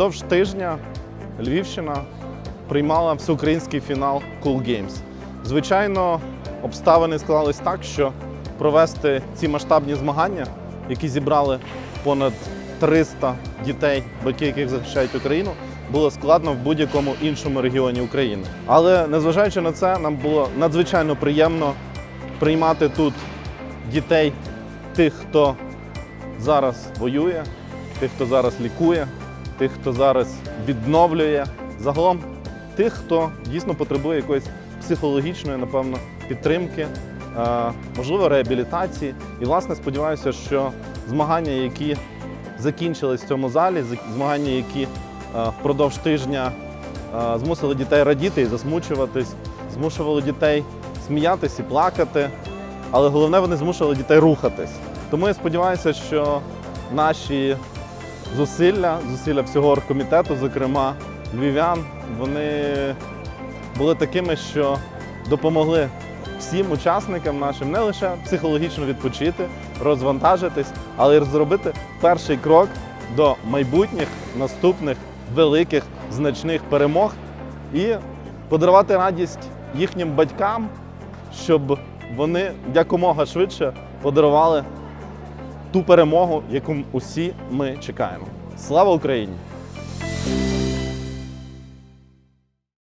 Упродовж тижня Львівщина приймала всеукраїнський фінал Cool Games. Звичайно, обставини склались так, що провести ці масштабні змагання, які зібрали понад 300 дітей, батьки яких захищають Україну, було складно в будь-якому іншому регіоні України. Але незважаючи на це, нам було надзвичайно приємно приймати тут дітей, тих, хто зараз воює, тих, хто зараз лікує, тих, хто зараз відновлює. Загалом тих, хто дійсно потребує якоїсь психологічної, напевно, підтримки, е, можливо, реабілітації. І, власне, сподіваюся, що змагання, які закінчились в цьому залі, змагання, які е, впродовж тижня е, змусили дітей радіти і засмучуватись, змушували дітей сміятись і плакати, але головне, вони змушували дітей рухатись. Тому я сподіваюся, що наші зусилля, зусилля всього оргкомітету, зокрема львів'ян, вони були такими, що допомогли всім учасникам нашим не лише психологічно відпочити, розвантажитись, але й зробити перший крок до майбутніх наступних великих значних перемог і подарувати радість їхнім батькам, щоб вони якомога швидше подарували ту перемогу, яку усі ми чекаємо. Слава Україні!